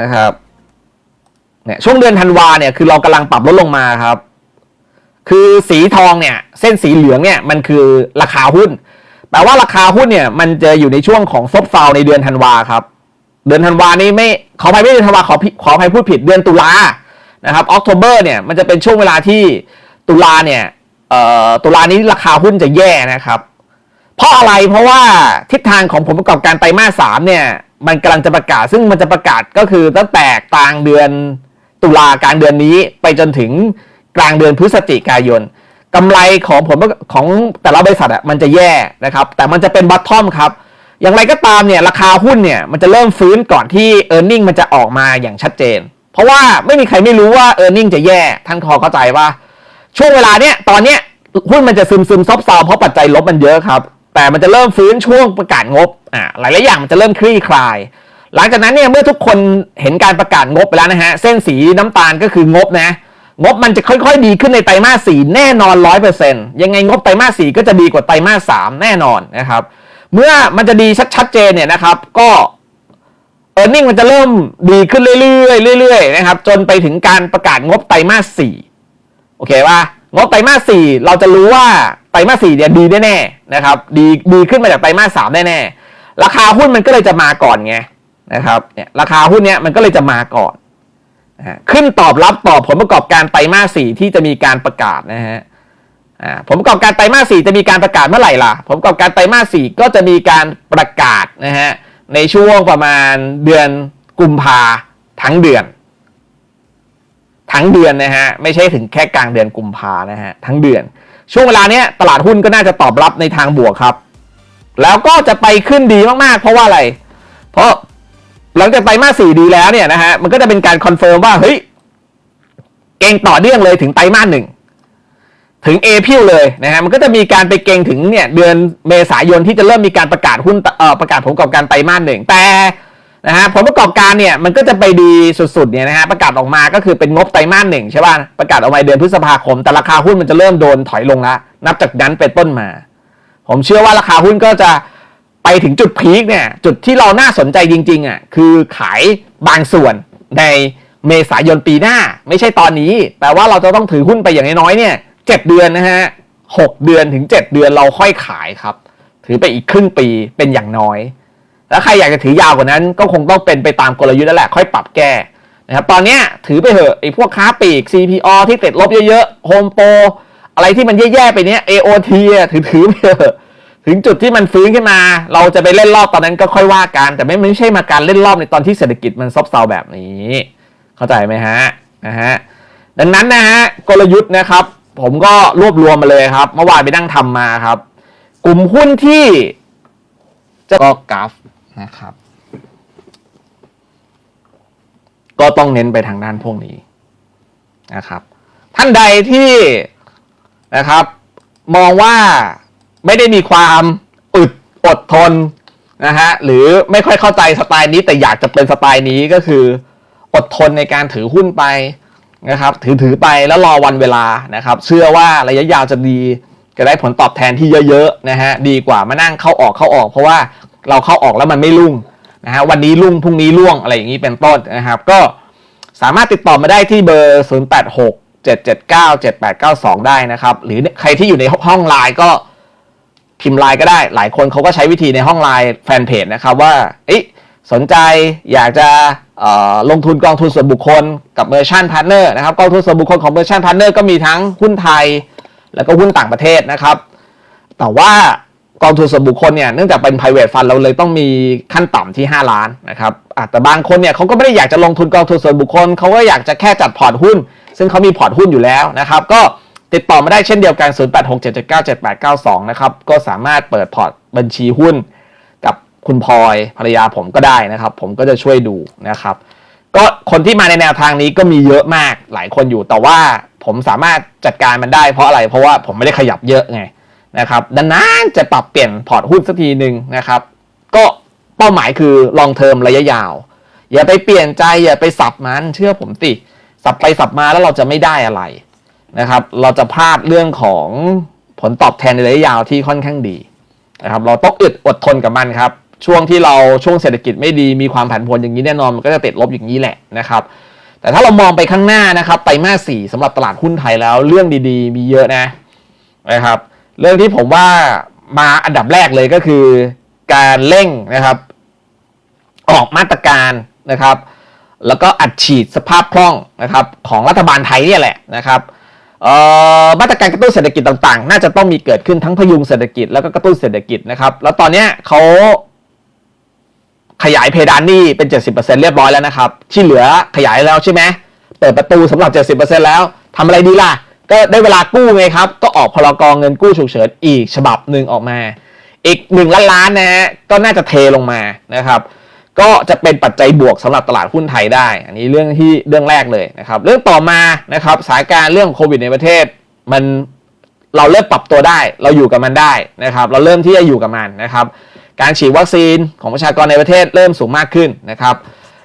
นะครับเนี่ยช่วงเดือนธันวาเนี่ยคือเรากำลังปรับลดลงมาครับ คือสีทองเนี่ย เส้นสีเหลืองเนี่ยมันคือราคาหุ้นแปลว่าราคาหุ้นเนี่ย มันจะอยู่ในช่วงของซบเซาในเดือนธันวาครับ เดือนธันวานี้ไม่ขออภัยไม่เดือนธันวาขอขออภัยพูดผิดเดือนตุลานะครับออกโทเบอร์เนี่ยมันจะเป็นช่วงเวลาที่ตุลาเนี่ยเอ่อตุลานี้ราคาหุ้นจะแย่นะครับ เพราะอะไรเพราะว่าทิศทางของผลประกอบการไตรมาสสามเนี่ย มันกำลังจะประกาศ ซึ่งมันจะประกาศก็คือตั้งแต่กลางเดือนตุลากลางเดือนนี้ไปจนถึงกลางเดือนพฤศจิกายนกำไรของผลประของแต่ละบริษัทอะมันจะแย่นะครับ แต่มันจะเป็นบัตทอมครับ อย่างไรก็ตามเนี่ยราคาหุ้นเนี่ยมันจะเริ่มฟื้นก่อนที่ e a r n i n g มันจะออกมาอย่างชัดเจน เพราะว่าไม่มีใครไม่รู้ว่า e a r n i n g จะแย่ท่านคอเข้าใจว่า ช่วงเวลาเนี้ยตอนเนี้ยหุ้นมันจะซึมซึมซบเซาเพราะปัจจัยลบมันเยอะครับ แต่มันจะเริ่มฟื้นช่วงประกาศงบอ่าหลายๆอย่างมันจะเริ่มคลี่คลาย หลังจากนั้นเนี่ยเมื่อทุกคนเห็นการประกาศงบไปแล้วนะฮะ เส้นสีน้ำตาลก็คืองบนะ งบมันจะค่อยๆ ดีขึ้นในไตรมาสสี่แน่นอนร้อยเปอร์เซ็นต์ยังไงงบไตรมาสสี่ก็จะดีกว่าไตรมาสสามแน่นอนนะครับ เมื่อมันจะดีชัดๆเจนเนี่ยนะครับ ก็เออร์เน็งมันจะเริ่มดีขึ้นเรื่อยๆเรื่อยๆนะครับ จนไปถึงการประกาศงบไตรมาสสี่โอเคป่ะงบไตรมาสสี่เราจะรู้ว่า ไตรมาสสี่เนี่ยดีแน่ๆนะครับดีดีขึ้นมาจากไตรมาสสามแน่ๆราคาหุ้นมันก็เลยจะมาก่อนไงนะครับเนี่ยราคาหุ้นเนี่ยมันก็เลยจะมาก่อนขึ้นตอบรับต่อผลประกอบการไตรมาสสี่ที่จะมีการประกาศนะฮะผลประกอบการไตรมาสสี่จะมีการประกาศเมื่อไหร่ล่ะ ผลประกอบการไตรมาสสี่ก็จะมีการประกาศนะฮะในช่วงประมาณเดือนกุมภาทั้งเดือน ทั้งเดือนนะฮะไม่ใช่ถึงแค่กลางเดือนกุมภานะฮะทั้งเดือน ช่วงเวลาเนี้ยตลาดหุ้นก็น่าจะตอบรับในทางบวกครับ แล้วก็จะไปขึ้นดีมากๆ เพราะว่าอะไร เพราะหลังจากไตรมาสสี่ดีแล้วเนี่ยนะฮะมันก็จะเป็นการคอนเฟิร์มว่าเฮ้ยเก่งต่อเนื่องเลยถึงไตรมาสหนึ่งถึงเอพิลเลยนะฮะมันก็จะมีการไปเก่งถึงเนี่ยเดือนเมษายนที่จะเริ่มมีการประกาศหุ้นเอ่อประกาศผลประกอบการไตรมาสหนึ่งแต่ นะฮะผลประกอบการเนี่ยมันก็จะไปดีสุดๆเนี่ยนะฮะประกาศออกมาก็คือเป็นงบไตรมาสหนึ่งใช่ป่ะประกาศออกมาเดือนพฤษภาคม แต่ราคาหุ้นมันจะเริ่มโดนถอยลงละนับจากนั้นเป็นต้นมา ผมเชื่อว่าราคาหุ้นก็จะไปถึงจุดพีคเนี่ยจุดที่เราน่าสนใจจริงๆอะคือขายบางส่วนในเมษายนปีหน้า ไม่ใช่ตอนนี้ แปลว่าเราจะต้องถือหุ้นไปอย่างน้อยๆเนี่ยเจ็ดเดือนนะฮะหกเดือนถึงเจ็ดเดือนเราค่อยขายครับ ถือไปอีกครึ่งปีเป็นอย่างน้อย แล้วใครอยากจะถือยาวกว่านั้น ก็คงต้องเป็นไปตามกลยุทธ์แล้วแหละค่อยปรับแก้นะครับตอนนี้ถือไปเถอะไอ้พวกค้าปลีก CPO ที่ติดลบเยอะๆโฮมโปรอะไรที่มันแย่ๆไปเนี้ย AOT อะถือถือไปเถอะถึงจุดที่มันฟื้นขึ้นมา เราจะไปเล่นรอบตอนนั้นก็ค่อยว่ากันแต่ไม่ไม่ใช่มาการเล่นรอบในตอนที่เศรษฐกิจมันซบเซาแบบนี้ เข้าใจไหมฮะนะฮะดังนั้นนะฮะกลยุทธ์นะครับ ผมก็รวบรวมมาเลยครับเมื่อวานไปนั่งทำมาครับ กลุ่มหุ้นที่จะก็กราฟ นะครับ ก็ต้องเน้นไปทางด้านพวกนี้นะครับ ท่านใดที่นะครับ มองว่าไม่ได้มีความอึดอดทนนะฮะหรือไม่ค่อยเข้าใจสไตล์นี้แต่อยากจะเป็นสไตล์นี้ก็คือ อดทนในการถือหุ้นไปนะครับ ถือถือไปแล้วรอวันเวลานะครับ เชื่อว่าระยะยาวจะดีจะได้ผลตอบแทนที่เยอะๆนะฮะดีกว่ามานั่งเข้าออกเข้าออก เพราะว่า เราเข้าออกแล้วมันไม่รุ่งนะฮะวันนี้รุ่งพรุ่งนี้ร่วงอะไรอย่างนี้เป็นต้นนะครับ ก็สามารถติดต่อมาได้ที่เบอร์ 0 8 6 7 7 9 7 8 9 2 ได้นะครับ หรือใครที่อยู่ในห้องไลน์ก็พิมพ์ไลน์ก็ได้ หลายคนเขาก็ใช้วิธีในห้องไลน์แฟนเพจนะครับว่าอ๊ะสนใจอยากจะลงทุนกองทุนส่วนบุคคลกับเมอร์ชันพาร์เนอร์นะครับกองทุนส่วนบุคคลของเมอร์ชันพาร์เนอร์ก็มีทั้งหุ้นไทย แล้วก็หุ้นต่างประเทศนะครับ แต่ว่า กองทุนส่วนบุคคลเนี่ยเนื่องจากเป็น private fund เราเลยต้องมีขั้นต่ำที่ 5 ล้านนะครับแต่บางคนเนี่ยเขาก็ไม่ได้อยากจะลงทุนกองทุนส่วนบุคคลเขาก็อยากจะแค่จัดพอร์ตหุ้น ซึ่งเขามีพอร์ตหุ้นอยู่แล้วนะครับ ก็ติดต่อมาได้เช่นเดียวกัน 0867797892 นะครับ ก็สามารถเปิดพอร์ตบัญชีหุ้น กับคุณพลอยภรรยาผมก็ได้นะครับ ผมก็จะช่วยดูนะครับ ก็คนที่มาในแนวทางนี้ก็มีเยอะมากหลายคนอยู่แต่ว่าผมสามารถจัดการมันได้เพราะอะไรเพราะว่าผมไม่ได้ขยับเยอะไง นะครับดังนั้นจะปรับเปลี่ยนพอร์ตหุ้นสักทีหนึ่งนะครับ ก็เป้าหมายคือ long term ระยะยาว อย่าไปเปลี่ยนใจอย่าไปสับมันเชื่อผมติสับไปสับมาแล้วเราจะไม่ได้อะไรนะครับ เราจะพลาดเรื่องของผลตอบแทนในระยะยาวที่ค่อนข้างดีนะครับ เราต้องอึดอดทนกับมันครับ ช่วงที่เราช่วงเศรษฐกิจไม่ดีมีความผันผวนอย่างนี้แน่นอนมันก็จะติดลบอย่างนี้แหละนะครับ แต่ถ้าเรามองไปข้างหน้านะครับไตรมาสสี่สำหรับตลาดหุ้นไทยแล้วเรื่องดีๆ มีเยอะนะนะครับ เรื่องที่ผมว่ามาอันดับแรกเลยก็คือ การเร่งนะครับ ออกมาตรการนะครับ แล้วก็อัดฉีดสภาพคล่องนะครับ ของรัฐบาลไทยเนี่ยแหละนะครับมาตรการกระตุ้นเศรษฐกิจต่างๆ น่าจะต้องมีเกิดขึ้นทั้งพยุงเศรษฐกิจแล้วก็กระตุ้นเศรษฐกิจนะครับ แล้วตอนนี้เขาขยายเพดานหนี้เป็น 70%เรียบร้อยแล้วนะครับ ที่เหลือขยายแล้วใช่ไหมเปิดประตูสำหรับ 70%แล้วทำอะไรดีล่ะ ก็ได้เวลากู้ไงครับ ก็ออกพลกรเงินกู้ฉุกเฉินอีกฉบับหนึ่งออกมา อีกหนึ่งล้านล้านนะฮะก็น่าจะเทลงมานะครับก็จะเป็นปัจจัยบวกสำหรับตลาดหุ้นไทยได้ อันนี้เรื่องที่เรื่องแรกเลยนะครับ เรื่องต่อมานะครับสถานการณ์เรื่องโควิดในประเทศ มันเราเริ่มปรับตัวได้ เราอยู่กับมันได้นะครับ เราเริ่มที่จะอยู่กับมันนะครับ การฉีดวัคซีนของประชากรในประเทศเริ่มสูงมากขึ้นนะครับ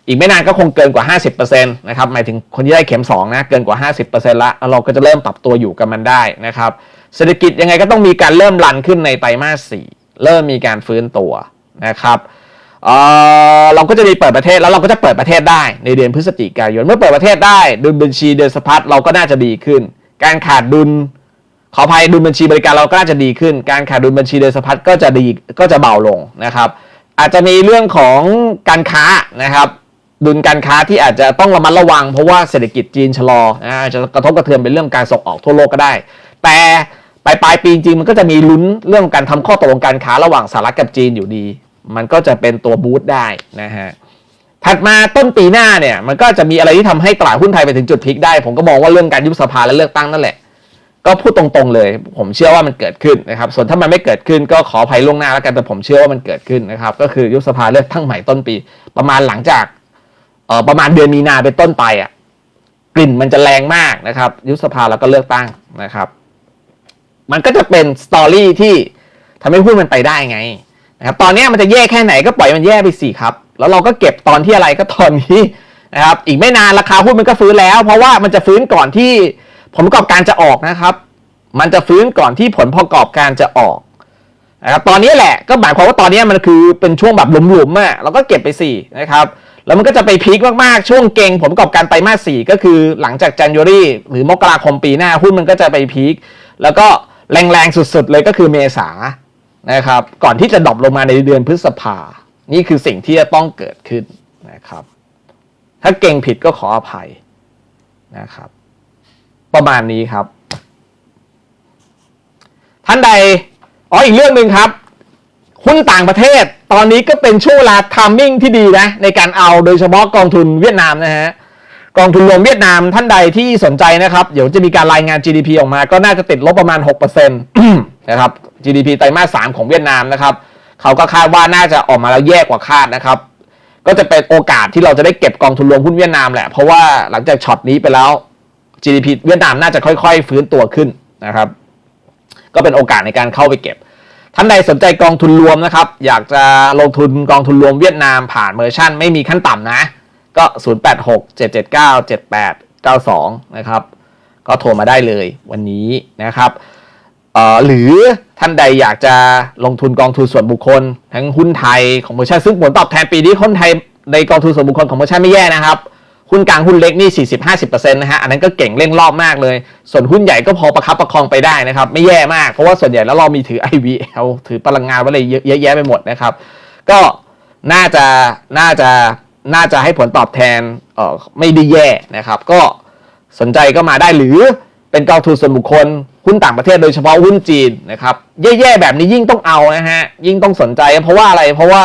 อีกไม่นานก็คงเกินกว่า 50%นะครับหมายถึงคนที่ได้เข็ม2นะเกินกว่า 50%ละแล้วเราก็จะเริ่มปรับตัวอยู่กับมันได้นะครับเศรษฐกิจยังไงก็ต้องมีการเริ่มรันขึ้นในไตรมาส 4 เริ่มมีการฟื้นตัวนะครับเเราก็จะมีเปิดประเทศแล้วเราก็จะเปิดประเทศได้ในเดือนพฤศจิกายนเมื่อเปิดประเทศได้ดุลบัญชีเดือนสะพัดเราก็น่าจะดีขึ้น การขาดดุลขออภัยดุลบัญชีบริการเราก็น่าจะดีขึ้น การขาดดุลบัญชีเดือนสะพัดก็จะดีก็จะเบาลงนะครับ อาจจะมีเรื่องของการค้านะครับ ดุลการค้าที่อาจจะต้องระมัดระวัง เพราะว่าเศรษฐกิจจีนชะลออาจจะกระทบกระเทือนเป็นเรื่องการส่งออกทั่วโลกก็ได้ แต่ปลายปลายปีจริงมันก็จะมีลุ้นเรื่องการทำข้อตกลงการค้าระหว่างสหรัฐกับจีนอยู่ดี มันก็จะเป็นตัวบูสต์ได้นะฮะถัดมาต้นปีหน้าเนี่ยมันก็จะมีอะไรที่ทำให้ตลาดหุ้นไทยไปถึงจุดพลิกได้ ผมก็มองว่าเรื่องการยุบสภาและเลือกตั้งนั่นแหละ ก็พูดตรงๆเลย ผมเชื่อว่ามันเกิดขึ้นนะครับ ส่วนถ้ามันไม่เกิดขึ้นก็ขออภัยล่วงหน้าแล้วกันแต่ผมเชื่อว่ามันเกิดขึ้นนะครับ ก็คือยุบสภาเลือกตั้งใหม่ต้นปี ประมาณหลังจาก ประมาณเดือนมีนาเป็นต้นไปอะกลิ่นมันจะแรงมากนะครับ ยุบสภาแล้วก็เลือกตั้งนะครับ มันก็จะเป็นสตอรี่ที่ทำให้หุ้นมันไปได้ไงนะครับตอนนี้มันจะแย่แค่ไหนก็ปล่อยมันแย่ไปสิครับ แล้วเราก็เก็บตอนที่อะไรก็ตอนนี้นะครับ อีกไม่นานราคาหุ้นมันก็ฟื้นแล้ว เพราะว่ามันจะฟื้นก่อนที่ผลประกอบการจะออกนะครับ มันจะฟื้นก่อนที่ผลประกอบการจะออกนะครับตอนนี้แหละก็หมายความว่าตอนนี้มันคือเป็นช่วงแบบหลุมๆอะเราก็เก็บไปสี่นะครับ แล้วมันก็จะไปพีคมาก ๆ ช่วงเก่งผลประกอบการไตรมาสสี่ก็คือหลังจาก January หรือมกราคมปีหน้าหุ้นมันก็จะไปพีคแล้วก็แรงๆ สุด ๆ เลยก็คือเมษานะครับ ก่อนที่จะดรอปลงมาในเดือนพฤษภา นี่คือสิ่งที่จะต้องเกิดขึ้นนะครับ ถ้าเก่งผิดก็ขออภัยนะครับ ประมาณนี้ครับ ท่านใดอ๋ออีกเรื่องหนึ่งครับ หุ้นต่างประเทศ ตอนนี้ก็เป็นช่วงเวลาทามมิ่งที่ดีนะในการเอาโดยเฉพาะกองทุนเวียดนามนะฮะกองทุนรวมเวียดนามท่านใดที่สนใจนะครับ เดี๋ยวจะมีการรายงาน GDP ออกมา ก็น่าจะติดลบประมาณ6%นะครับ GDP ไตรมาส3ของเวียดนามนะครับเขาก็คาดว่าน่าจะออกมาแล้วแย่กว่าคาดนะครับ ก็จะเป็นโอกาสที่เราจะได้เก็บกองทุนรวมหุ้นเวียดนามแหละ เพราะว่าหลังจากช็อตนี้ไปแล้ว GDP เวียดนามน่าจะค่อย ๆ ฟื้นตัวขึ้นนะครับ ก็เป็นโอกาสในการเข้าไปเก็บ ท่านใดสนใจกองทุนรวมนะครับ อยากจะลงทุนกองทุนรวมเวียดนามผ่านเมอร์ชั่นไม่มีขั้นต่ำนะ ก็ 086 779 7892 นะครับ ก็โทรมาได้เลยวันนี้นะครับหรือท่านใดอยากจะลงทุนกองทุนส่วนบุคคล ทั้งหุ้นไทยของเมอร์ชั่นซึ่งผลตอบแทนปีนี้หุ้นไทยในกองทุนส่วนบุคคลของเมอร์ชั่นไม่แย่นะครับ หุ้นกลางหุ้นเล็กนี่ 40-50%นะฮะ อันนั้นก็เก่งเร่งรอบมากเลย ส่วนหุ้นใหญ่ก็พอประคับประคองไปได้นะครับ ไม่แย่มาก เพราะว่าส่วนใหญ่แล้วเรามีถือ IVL ถือพลังงานไว้เลยเยอะเยอะแยะไปหมดนะครับ ก็น่าจะ น่าจะ น่าจะให้ผลตอบแทนเอ่อไม่ได้แย่นะครับ ก็สนใจก็มาได้หรือเป็นกองทุนส่วนบุคคลหุ้นต่างประเทศโดยเฉพาะหุ้นจีนนะครับ แย่ๆแบบนี้ยิ่งต้องเอานะฮะ ยิ่งต้องสนใจ เพราะว่าอะไร เพราะว่า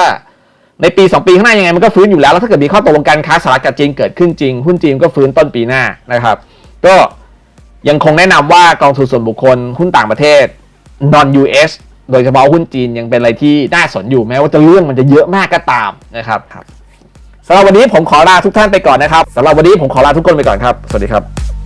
ในปี 2 ปีข้างหน้ายังไงมันก็ฟื้นอยู่แล้วแล้วถ้าเกิดมีข้อตกลงการค้าสหรัฐกับจีนเกิดขึ้นจริงหุ้นจีนก็ฟื้นต้นปีหน้านะครับ ก็ยังคงแนะนำว่ากองทุนส่วนบุคคลหุ้นต่างประเทศ non US โดยเฉพาะหุ้นจีนยังเป็นอะไรที่น่าสนอยู่แม้ว่าจะเรื่องมันจะเยอะมากก็ตามนะครับครับสำหรับวันนี้ผมขอลาทุกท่านไปก่อนนะครับสำหรับวันนี้ผมขอลาทุกคนไปก่อนครับ สวัสดีครับ